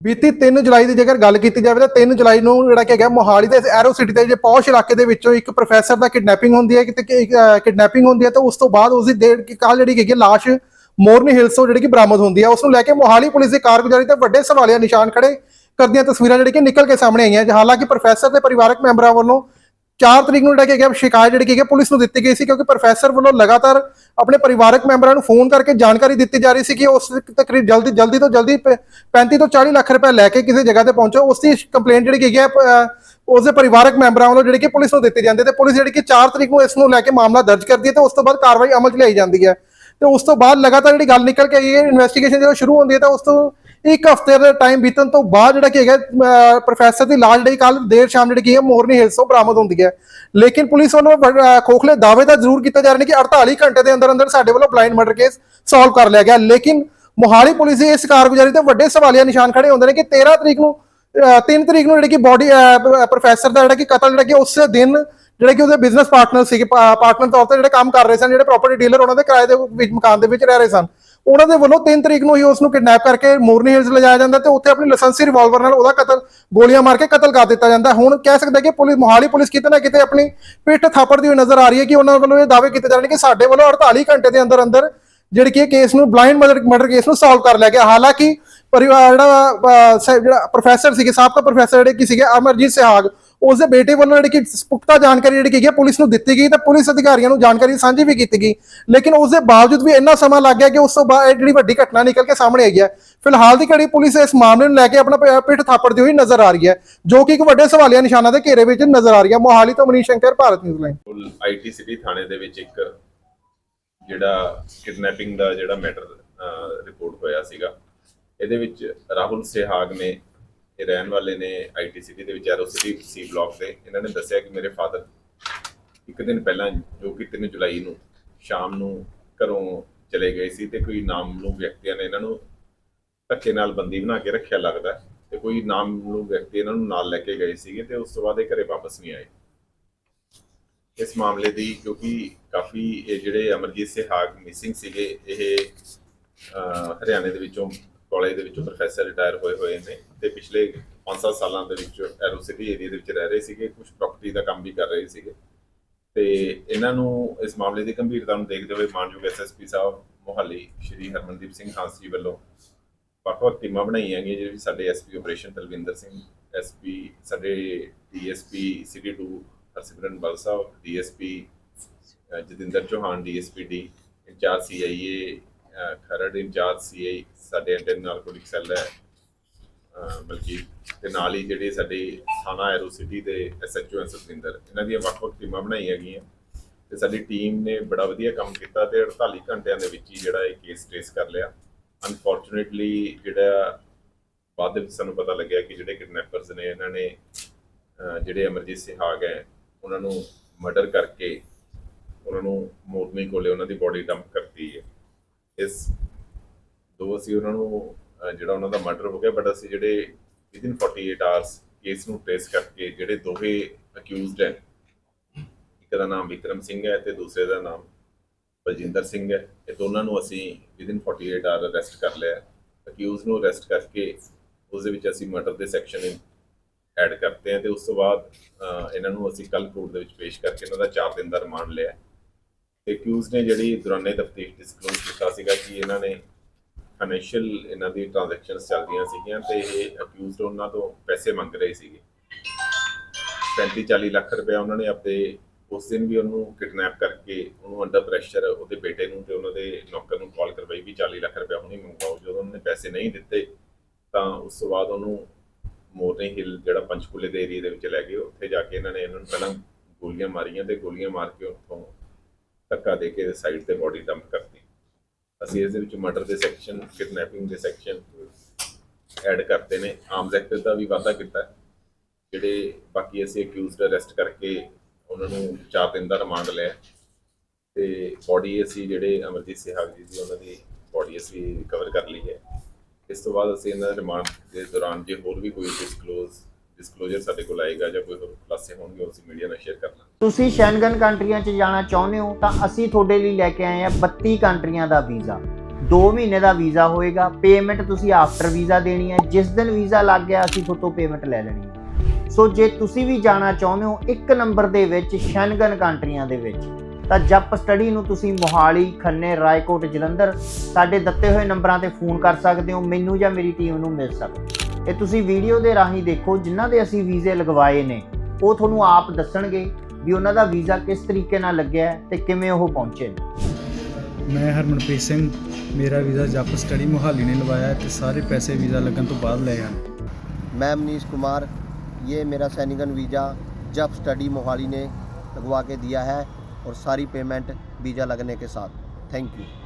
ਬੀਤੀ 3 ਜੁਲਾਈ ਦੀ ਜੇਕਰ ਗੱਲ ਕੀਤੀ ਜਾਵੇ ਤਾਂ 3 ਜੁਲਾਈ ਨੂੰ ਜਿਹੜਾ ਕਿ ਹੈਗਾ ਮੋਹਾਲੀ ਦੇ ਐਰੋ ਸਿਟੀ ਦੇ ਜੇ ਪੌਸ਼ ਇਲਾਕੇ ਦੇ ਵਿੱਚੋਂ ਇੱਕ ਪ੍ਰੋਫੈਸਰ ਦਾ ਕਿਡਨੈਪਿੰਗ ਹੁੰਦੀ ਹੈ, ਕਿਤੇ ਕਿਡਨੈਪਿੰਗ ਹੁੰਦੀ ਹੈ ਤਾਂ ਉਸ ਤੋਂ ਬਾਅਦ ਉਸ ਦੀ ਦੇਰ ਕੀ ਜਿਹੜੀ ਹੈਗੀ ਹੈ, ਲਾਸ਼ ਮੋਰਨੀ ਹਿਲਸ ਤੋਂ ਜਿਹੜੀ ਕਿ ਬਰਾਮਦ ਹੁੰਦੀ ਹੈ। ਉਸ ਨੂੰ ਲੈ ਕੇ ਮੋਹਾਲੀ ਪੁਲਿਸ ਦੀ ਕਾਰਗੁਜ਼ਾਰੀ ਤੇ ਵੱਡੇ ਸਵਾਲੀਆ ਨਿਸ਼ਾਨ ਖੜੇ ਕਰਦੀਆਂ ਤਸਵੀਰਾਂ ਜਿਹੜੀ ਕਿ ਨਿਕਲ ਕੇ ਸਾਹਮਣੇ ਆਈਆਂ ਹਾਲਾਂਕਿ ਪ੍ਰੋਫੈਸਰ ਦੇ ਪਰਿਵਾਰਕ ਮੈਂਬਰਾਂ ਵੱਲੋਂ 4 ਤਰੀਕ ਨੂੰ ਜਿਹੜਾ ਕਿ ਹੈਗਾ ਸ਼ਿਕਾਇਤ ਜਿਹੜੀ ਕਿ ਹੈਗੀ ਪੁਲਿਸ ਨੂੰ ਦਿੱਤੀ ਗਈ ਸੀ ਕਿਉਂਕਿ ਪ੍ਰੋਫੈਸਰ ਵੱਲੋਂ ਲਗਾਤਾਰ ਆਪਣੇ ਪਰਿਵਾਰਕ ਮੈਂਬਰਾਂ ਨੂੰ ਫੋਨ ਕਰਕੇ ਜਾਣਕਾਰੀ ਦਿੱਤੀ ਜਾ ਰਹੀ ਸੀ ਕਿ ਉਸ ਤਕਰੀਬ ਜਲਦੀ ਜਲਦੀ ਤੋਂ ਜਲਦੀ ਪ- 35 ਤੋਂ 40 ਲੱਖ ਰੁਪਏ ਲੈ ਕੇ ਕਿਸੇ ਜਗ੍ਹਾ ਤੇ ਪਹੁੰਚੋ। ਉਸ ਦੀ ਕੰਪਲੇਂਟ ਜਿਹੜੀ ਕਿ ਹੈਗੀ ਹੈ ਅਹ, ਉਸ ਦੇ ਪਰਿਵਾਰਕ ਮੈਂਬਰਾਂ ਵੱਲੋਂ ਜਿਹੜੀ ਕਿ ਪੁਲਿਸ ਨੂੰ ਦਿੱਤੀ ਜਾਂਦੀ ਹੈ ਤੇ ਪੁਲਿਸ ਜਿਹੜੀ ਕਿ 4 ਤਰੀਕ ਨੂੰ ਇਸ ਨੂੰ ਲੈ ਕੇ ਮਾਮਲਾ ਦਰਜ ਕਰਦੀ ਹੈ ਤੇ ਉਸ ਤੋਂ ਬਾਅਦ ਕਾਰਵਾਈ ਅਮਲ 'ਚ ਲਿਆਈ ਜਾਂਦੀ ਹੈ। ਤੇ ਉਸ ਤੋਂ ਬਾਅਦ ਲਗਾਤਾਰ ਜਿਹੜੀ ਗੱਲ ਨਿਕਲ ਕੇ ਆਈ ਹੈ ਇਨਵੈਸਟੀਗੇਸ਼ਨ ਜਦੋਂ ਸ਼ੁਰੂ ਹੁੰਦੀ ਹੈ ਤਾਂ ਉਸ ਤੋਂ ਇੱਕ ਹਫ਼ਤੇ ਦਾ ਟਾਈਮ ਬੀਤਣ ਤੋਂ ਬਾਅਦ ਜਿਹੜਾ ਕਿ ਹੈਗਾ ਪ੍ਰੋਫੈਸਰ ਦੀ ਲਾਸ਼ ਜਿਹੜੀ ਕੱਲ ਦੇਰ ਸ਼ਾਮ ਜਿਹੜੀ ਕੀ ਹੈ, ਮੋਰਨੀ ਹਿਲਸ ਤੋਂ ਬਰਾਮਦ ਹੁੰਦੀ ਹੈ। ਲੇਕਿਨ ਪੁਲਿਸ ਵੱਲੋਂ ਖੋਖਲੇ ਦਾਅਵੇ ਤਾਂ ਜ਼ਰੂਰ ਕੀਤਾ ਜਾ ਰਿਹਾ ਕਿ 48 ਘੰਟੇ ਦੇ ਅੰਦਰ ਅੰਦਰ ਸਾਡੇ ਵੱਲੋਂ ਬਲਾਈਂਡ ਮਰਡਰ ਕੇਸ ਸੋਲਵ ਕਰ ਲਿਆ ਗਿਆ। ਲੇਕਿਨ ਮੋਹਾਲੀ ਪੁਲਿਸ ਦੀ ਇਸ ਕਾਰਗੁਜ਼ਾਰੀ ਤੇ ਵੱਡੇ ਸਵਾਲੀਆ ਨਿਸ਼ਾਨ ਖੜੇ ਹੁੰਦੇ ਨੇ ਕਿ 13 ਤਰੀਕ ਨੂੰ 3 ਤਰੀਕ ਨੂੰ ਜਿਹੜੀ ਕਿ ਬੋਡੀ ਪ੍ਰੋਫੈਸਰ ਦਾ ਜਿਹੜਾ ਕਿ ਕਤਲ ਜਿਹੜਾ ਕਿ ਉਸ ਦਿਨ ਜਿਹੜੇ ਕਿ ਉਹਦੇ ਬਿਜ਼ਨਸ ਪਾਰਟਨਰ ਸੀਗੇ ਪਾਰਟਨਰ ਤੌਰ ਤੇ ਜਿਹੜੇ ਕੰਮ ਕਰ ਰਹੇ ਸਨ, ਜਿਹੜੇ ਪ੍ਰਾਪਰਟੀ ਡੀਲਰ ਉਹਨਾਂ ਦੇ ਕਿਰਾਏ ਦੇ ਵਿੱਚ, ਮਕਾਨ ਦੇ ਵਿੱਚ ਰਹਿ ਰਹੇ ਸਨ। ਉਹਨਾਂ ਦੇ ਵੱਲੋਂ 3 ਤਰੀਕ ਨੂੰ ਹੀ ਉਸ ਨੂੰ ਕਿਡਨੈਪ ਕਰਕੇ ਮੋਰਨੀ ਹਿਲਸ ਲਿਜਾਇਆ ਜਾਂਦਾ ਤੇ ਉੱਥੇ ਆਪਣੀ ਲਾਇਸੈਂਸੀ ਰਿਵਾਲਵਰ ਨਾਲ ਉਹਦਾ ਕਤਲ, ਗੋਲੀਆਂ ਮਾਰ ਕੇ ਕਤਲ ਕਰ ਦਿੱਤਾ ਜਾਂਦਾ। ਹੁਣ ਕਹਿ ਸਕਦੇ ਕਿ ਪੁਲਿਸ ਮੋਹਾਲੀ ਪੁਲਿਸ ਕਿਤੇ ਨਾ ਕਿਤੇ ਆਪਣੀ ਪਿੱਠ ਥਾਪੜਦੀ ਹੋਈ ਨਜ਼ਰ ਆ ਰਹੀ ਹੈ ਕਿ ਉਹਨਾਂ ਵੱਲੋਂ ਇਹ ਦਾਅਵੇ ਕੀਤੇ ਜਾ ਰਹੇ ਨੇ ਕਿ ਸਾਡੇ ਵੱਲੋਂ 48 ਘੰਟੇ ਦੇ ਅੰਦਰ ਅੰਦਰ ਜਿਹੜੀ ਕਿ ਕੇਸ ਨੂੰ ਬਲਾਈਂਡ ਮਰਡਰ ਮਰਡਰ ਕੇਸ ਨੂੰ ਸੋਲਵ ਕਰ ਲਿਆ ਗਿਆ। ਹਾਲਾਂਕਿ ਪਰਿਵਾਰ ਜਿਹੜਾ ਜਿਹੜਾ ਪ੍ਰੋਫੈਸਰ ਸੀਗੇ, ਸਾਬਕਾ ਪ੍ਰੋਫੈਸਰ ਜਿਹੜੇ ਕਿ ਸੀਗੇ, ਅਮਰਜੀਤ ਸਿਹਾਗ ਉਸ ਦੇ ਬੇਟੇ ਵੱਲੋਂ ਜਿਹੜੀ ਕਿ ਪੁਖਤਾ ਜਾਣਕਾਰੀ ਜਿਹੜੀ ਕੀ ਹੈ, ਪੁਲਿਸ ਨੂੰ ਦਿੱਤੀ ਗਈ ਤੇ ਪੁਲਿਸ ਅਧਿਕਾਰੀਆਂ ਨੂੰ ਜਾਣਕਾਰੀ ਸਾਂਝੀ ਵੀ ਕੀਤੀ ਗਈ। ਲੇਕਿਨ ਉਸ ਦੇ ਬਾਵਜੂਦ ਵੀ ਇੰਨਾ ਸਮਾਂ ਲੱਗ ਗਿਆ ਕਿ ਉਸ ਤੋਂ ਬਾਅਦ ਜਿਹੜੀ ਵੱਡੀ ਘਟਨਾ ਨਿਕਲ ਕੇ ਸਾਹਮਣੇ ਆਈ ਹੈ, ਫਿਲਹਾਲ ਦੀ ਘੜੀ ਪੁਲਿਸ ਇਸ ਮਾਮਲੇ ਨੂੰ ਲੈ ਕੇ ਆਪਣਾ ਪਿੱਠ ਥਾਪੜਦੀ ਹੋਈ ਨਜ਼ਰ ਆ ਰਹੀ ਹੈ, ਜੋ ਕਿ ਇੱਕ ਵੱਡੇ ਸਵਾਲੀਆ ਨਿਸ਼ਾਨਾਂ ਦੇ ਘੇਰੇ ਵਿੱਚ ਨਜ਼ਰ ਆ ਰਹੀ ਹੈ। ਮੋਹਾਲੀ ਤੋਂ Manish Shankar, Bharat news line. IT city ਥਾਣੇ ਦੇ ਵਿੱਚ ਇੱਕ ਜਿਹੜਾ ਕਿਡਨੈਪਿੰਗ ਦਾ ਜਿਹੜਾ ਮੈਟਰ ਰਿਪੋਰਟ ਹੋਇਆ ਸੀਗਾ, ਇਹਦੇ ਵਿੱਚ ਰਾਹੁਲ ਸਿਹਾਗ ਨੇ ਇਹ ਰਹਿਣ ਵਾਲੇ ਨੇ ਆਈਟੀ ਸਿਟੀ ਦੇ ਵਿੱਚ ਐਰੋ ਸਿਟੀ ਸੀ ਬਲਾਕ ਦੇ ਇਹਨਾਂ ਨੇ ਦੱਸਿਆ ਕਿ ਮੇਰੇ ਫਾਦਰ ਇੱਕ ਦਿਨ ਪਹਿਲਾਂ, ਜੋ ਕਿ 3 ਜੁਲਾਈ ਨੂੰ ਸ਼ਾਮ ਨੂੰ ਘਰੋਂ ਚਲੇ ਗਏ ਸੀ ਤੇ ਕੋਈ ਨਾਮਲੂਮ ਵਿਅਕਤੀਆਂ ਨੇ ਇਹਨਾਂ ਨੂੰ ਧੱਕੇ ਨਾਲ ਬੰਦੀ ਬਣਾ ਕੇ ਰੱਖਿਆ ਲੱਗਦਾ। ਹੈ ਤੇ ਕੋਈ ਨਾਮਲੂਮ ਵਿਅਕਤੀ ਇਹਨਾਂ ਨੂੰ ਨਾਲ ਲੈ ਕੇ ਗਏ ਸੀਗੇ ਤੇ ਉਸ ਤੋਂ ਬਾਅਦ ਇਹ ਘਰੇ ਵਾਪਸ ਨਹੀਂ ਆਏ। ਇਸ ਮਾਮਲੇ ਦੀ ਕਿਉਂਕਿ ਕਾਫੀ ਇਹ ਜਿਹੜੇ ਅਮਰਜੀਤ ਸਿਹਾਗ ਮਿਸਿੰਗ ਸੀਗੇ, ਇਹ ਹਰਿਆਣੇ ਦੇ ਵਿੱਚੋਂ ਕਾਲਜ ਦੇ ਵਿੱਚੋਂ ਪ੍ਰੋਫੈਸਰ ਰਿਟਾਇਰ ਹੋਏ ਹੋਏ ਨੇ ਤੇ ਪਿਛਲੇ 5-7 ਸਾਲਾਂ ਦੇ ਵਿੱਚ ਐਰੋ ਸਿਟੀ ਏਰੀਆ ਦੇ ਵਿੱਚ ਰਹਿ ਰਹੇ ਸੀਗੇ ਕੁਝ ਪ੍ਰਾਪਰਟੀ ਦਾ ਕੰਮ ਵੀ ਕਰ ਰਹੇ ਸੀਗੇ। ਤੇ ਇਹਨਾਂ ਨੂੰ ਇਸ ਮਾਮਲੇ ਦੀ ਗੰਭੀਰਤਾ ਨੂੰ ਦੇਖਦੇ ਹੋਏ ਮਾਨਯੋਗ ਐਸਐਸਪੀ ਸਾਹਿਬ, ਮੋਹਾਲੀ ਸ਼੍ਰੀ ਹਰਮਨਦੀਪ ਸਿੰਘ ਖਾਂਸੀ ਵੱਲੋਂ ਵੱਖ ਵੱਖ ਟੀਮਾਂ ਬਣਾਈਆਂ ਗਈਆਂ, ਜਿਹੜੇ ਸਾਡੇ SP operation Talwinder Singh SP ਸਾਡੇ ਡੀਐਸਪੀ ਸਿਟੀ 2 ਹਰਸਿਮਰਨ ਬਲ ਸਾਹਿਬ DSP Jatinder Chauhan DSP D incharge CIA Kharar incharge CI ਸਾਡੇ ਐਂਟੀ ਨਾਰਕੋਟਿਕ ਸੈੱਲ ਹੈ। ਅਹ, ਬਲਕਿ ਤੇ ਨਾਲ ਹੀ ਜਿਹੜੇ ਸਾਡੇ ਥਾਣਾ ਐਰੋ ਸਿਟੀ ਦੇ ਐਸਐਚਓ ਸਤਿੰਦਰ, ਇਹਨਾਂ ਦੀਆਂ ਵੱਖ-ਵੱਖ ਟੀਮਾਂ ਬਣਾਈਆਂ ਗਈਆਂ। ਤੇ ਸਾਡੀ ਟੀਮ ਨੇ ਬੜਾ ਵਧੀਆ ਕੰਮ ਕੀਤਾ ਤੇ 48 ਘੰਟਿਆਂ ਦੇ ਵਿੱਚ ਹੀ ਜਿਹੜਾ ਇਹ ਕੇਸ ਟ੍ਰੇਸ ਕਰ ਲਿਆ। ਅਨਫੋਰਚੂਨੇਟਲੀ ਜਿਹੜਾ ਬਾਅਦ ਵਿੱਚ ਸਾਨੂੰ ਪਤਾ ਲੱਗਿਆ ਕਿ ਜਿਹੜੇ ਕਿਡਨੈਪਰਸ ਨੇ, ਇਹਨਾਂ ਨੇ ਜਿਹੜੇ ਅਮਰਜੀਤ ਸਿਹਾਗ ਹੈ, ਉਹਨਾਂ ਨੂੰ ਮਰਡਰ ਕਰਕੇ, ਉਹਨਾਂ ਨੂੰ ਮੋਰਨੀ ਕੋਲੇ ਉਹਨਾਂ ਦੀ ਬੋਡੀ ਡੰਪ ਕਰਤੀ ਇਸ ਦੋ ਅਸੀਂ ਉਹਨਾਂ ਨੂੰ ਅਹ ਜਿਹੜਾ ਉਹਨਾਂ ਦਾ ਮਰਡਰ ਹੋ ਗਿਆ ਬਟ ਅਸੀਂ ਜਿਹੜੇ ਵਿਦਿਨ 48 ਆਵਰਸ ਕੇਸ ਨੂੰ ਟ੍ਰੇਸ ਕਰਕੇ ਜਿਹੜੇ ਦੋਵੇਂ ਅਕਿਊਜ਼ਡ ਹੈ ਇੱਕ ਦਾ ਨਾਮ ਵਿਕਰਮ ਸਿੰਘ ਹੈ ਤੇ ਦੂਸਰੇ ਦਾ ਨਾਮ ਬਲਜਿੰਦਰ ਸਿੰਘ ਹੈ ਇਹ ਦੋਨਾਂ ਨੂੰ ਅਸੀਂ ਵਿਦਿਨ 48 ਆਵਰ ਅਰੈਸਟ ਕਰ ਲਿਆ ਅਕਿਊਜ਼ ਨੂੰ ਅਰੈਸਟ ਕਰਕੇ ਉਸ ਦੇ ਵਿੱਚ ਅਸੀਂ ਮਰਡਰ ਦੇ ਸੈਕਸ਼ਨ ਐਡ ਕਰਤੇ ਹਾਂ ਤੇ ਉਸ ਤੋਂ ਬਾਅਦ ਅਹ, ਇਹਨਾਂ ਨੂੰ ਅਸੀਂ ਕੱਲ ਕੋਰਟ ਦੇ ਵਿੱਚ ਪੇਸ਼ ਕਰਕੇ ਇਹਨਾਂ ਦਾ 4 ਦਿਨ ਦਾ ਰਿਮਾਂਡ ਲਿਆ ਤੇ ਅਕਿਊਜ਼ ਨੇ ਜਿਹੜੀ ਦੌਰਾਨੇ ਤਫਤੀਸ਼ ਡਿਸਕਲੋਜ਼ ਕੀਤਾ ਸੀਗਾ ਕਿ ਇਹਨਾਂ ਨੇ ਫਾਈਨੈਂਸ਼ੀਅਲ ਇਹਨਾਂ ਦੀ ਟ੍ਰਾਂਜੈਕਸ਼ਨਸ ਚੱਲਦੀਆਂ ਸੀਗੀਆਂ ਤੇ ਇਹ ਅਕਿਊਜ਼ਡ ਉਹਨਾਂ ਤੋਂ ਪੈਸੇ ਮੰਗ ਰਹੇ ਸੀਗੇ। 35 40 ਲੱਖ ਰੁਪਏ ਉਹਨਾਂ ਨੇ ਆਪਦੇ ਉਸ ਦਿਨ ਵੀ ਉਹਨੂੰ ਕਿਡਨੈਪ ਕਰਕੇ ਉਹਨੂੰ ਅੰਡਰ ਪ੍ਰੈਸ਼ਰ ਉਹਦੇ ਬੇਟੇ ਨੂੰ ਤੇ ਉਹਨਾਂ ਦੇ ਨੌਕਰ ਨੂੰ ਕਾਲ ਕਰਵਾਈ ਵੀ 40 ਲੱਖ ਰੁਪਏ ਹੁਣੇ ਮੰਗਵਾਓ। ਜਦੋਂ ਉਹਨਾਂ ਨੇ ਪੈਸੇ ਨਹੀਂ ਦਿੱਤੇ ਤਾਂ ਉਸ ਤੋਂ ਬਾਅਦ ਉਹਨੂੰ ਮੋਰਨੀ ਹਿੱਲ ਜਿਹੜਾ ਪੰਚਕੂਲੇ ਦੇ ਏਰੀਆ ਦੇ ਵਿੱਚ ਲੈ ਗਏ। ਉੱਥੇ ਜਾ ਕੇ ਇਹਨਾਂ ਨੇ ਇਹਨਾਂ ਨੂੰ ਪਹਿਲਾਂ ਗੋਲੀਆਂ ਮਾਰੀਆਂ ਤੇ ਗੋਲੀਆਂ ਮਾਰ ਕੇ ਉੱਥੋਂ ਧੱਕਾ ਦੇ ਕੇ ਸਾਈਡ ਤੇ ਬੋਡੀ ਡੰਪ ਕਰਤੀ। ਅਸੀਂ ਇਸ ਦੇ ਵਿੱਚ ਮਰਡਰ ਦੇ ਸੈਕਸ਼ਨ ਕਿਡਨੈਪਿੰਗ ਦੇ ਸੈਕਸ਼ਨ ਐਡ ਕਰਤੇ ਨੇ। ਆਰਮਸ ਐਕਟ ਦਾ ਵੀ ਵਾਅਦਾ ਕੀਤਾ। ਜਿਹੜੇ ਬਾਕੀ ਅਸੀਂ ਅਕਿਊਜ਼ਡ ਅਰੈਸਟ ਕਰਕੇ ਉਹਨਾਂ ਨੂੰ 4 ਦਿਨ ਦਾ ਰਿਮਾਂਡ ਲਿਆ। ਤੇ ਬੋਡੀ ਅਸੀਂ ਜਿਹੜੇ ਅਮਰਜੀਤ ਸਿਹਾਗ ਜੀ ਦੀ ਉਹਨਾਂ ਦੀ ਬੋਡੀ ਅਸੀਂ ਰਿਕਵਰ ਕਰ ਲਈ ਹੈ। ਇਸ ਤੋਂ ਬਾਅਦ ਅਸੀਂ ਇਹਨਾਂ ਦੇ ਰਿਮਾਂਡ ਦੇ ਦੌਰਾਨ ਜੇ ਹੋਰ ਵੀ ਕੋਈ ਡਿਸਕਲੋਜ਼ ਡਿਸਕਲੋਜ਼ਰ ਸਾਡੇ ਕੋਲ ਆਏਗਾ ਜਾਂ ਕੋਈ ਹੋਰ ਖੁਲਾਸੇ ਹੋਣਗੇ ਉਹ ਅਸੀਂ ਮੀਡੀਆ ਨਾਲ ਸ਼ੇਅਰ ਕਰਨਾ। ਤੁਸੀਂ ਸ਼ੈਂਗਨ ਕੰਟਰੀਆਂ 'ਚ ਜਾਣਾ ਚਾਹੁੰਦੇ ਹੋ, ਤਾਂ ਅਸੀਂ ਤੁਹਾਡੇ ਲਈ ਲੈ ਕੇ ਆਏ ਹਾਂ 32 ਕੰਟਰੀਆਂ ਦਾ ਵੀਜ਼ਾ। 2 ਮਹੀਨੇ ਦਾ ਵੀਜ਼ਾ ਹੋਏਗਾ ਪੇਮੈਂਟ ਤੁਸੀਂ ਆਫਟਰ ਵੀਜ਼ਾ ਦੇਣੀ ਹੈ, ਜਿਸ ਦਿਨ ਵੀਜ਼ਾ ਲੱਗ ਗਿਆ, ਅਸੀਂ ਤੁਹਾਡੇ ਤੋਂ ਪੇਮੈਂਟ ਲੈ ਲੈਣੀ ਹੈ। ਸੋ ਜੇ ਤੁਸੀਂ ਵੀ ਜਾਣਾ ਚਾਹੁੰਦੇ ਹੋ, ਇੱਕ ਨੰਬਰ ਦੇ ਵਿੱਚ ਸ਼ੈਂਗਨ ਕੰਟਰੀਆਂ ਦੇ ਵਿੱਚ, ਤਾਂ ਜਪ ਸਟੱਡੀ ਨੂੰ ਤੁਸੀਂ ਮੋਹਾਲੀ, ਖੰਨੇ, ਰਾਏਕੋਟ, ਜਲੰਧਰ, ਸਾਡੇ ਦਿੱਤੇ ਹੋਏ ਨੰਬਰਾਂ ਤੇ ਫੋਨ ਕਰ ਸਕਦੇ ਹੋ, ਮੈਨੂੰ ਜਾਂ ਮੇਰੀ ਟੀਮ ਨੂੰ ਮਿਲ ਸਕਦੇ ਹੋ। ਇਹ ਤੁਸੀਂ ਵੀਡੀਓ ਦੇ ਰਾਹੀਂ ਦੇਖੋ ਜਿਨ੍ਹਾਂ ਦੇ ਅਸੀਂ ਵੀਜ਼ੇ ਲਗਵਾਏ ਨੇ ਉਹ ਤੁਹਾਨੂੰ ਆਪ ਦੱਸਣਗੇ ਵੀ ਉਹਨਾਂ ਦਾ ਵੀਜ਼ਾ ਕਿਸ ਤਰੀਕੇ ਨਾਲ ਲੱਗਿਆ ਹੈ ਤੇ ਕਿਵੇਂ ਉਹ ਪਹੁੰਚੇ ਨੇ ਮੈਂ ਹਰਮਨਪ੍ਰੀਤ ਸਿੰਘ ਮੇਰਾ ਵੀਜ਼ਾ ਜੱਪ ਸਟੱਡੀ ਮੁਹਾਲੀ ਨੇ ਲਵਾਇਆ ਹੈ ਤੇ ਸਾਰੇ ਪੈਸੇ ਵੀਜ਼ਾ ਲੱਗਣ ਤੋਂ ਬਾਅਦ ਲਏ ਹਨ मैं मनीष कुमार ये मेरा सैनिकन वीज़ा जब स्टडी मोहाली ने लगवा के दिया है और सारी पेमेंट वीज़ा लगने के साथ थैंक यू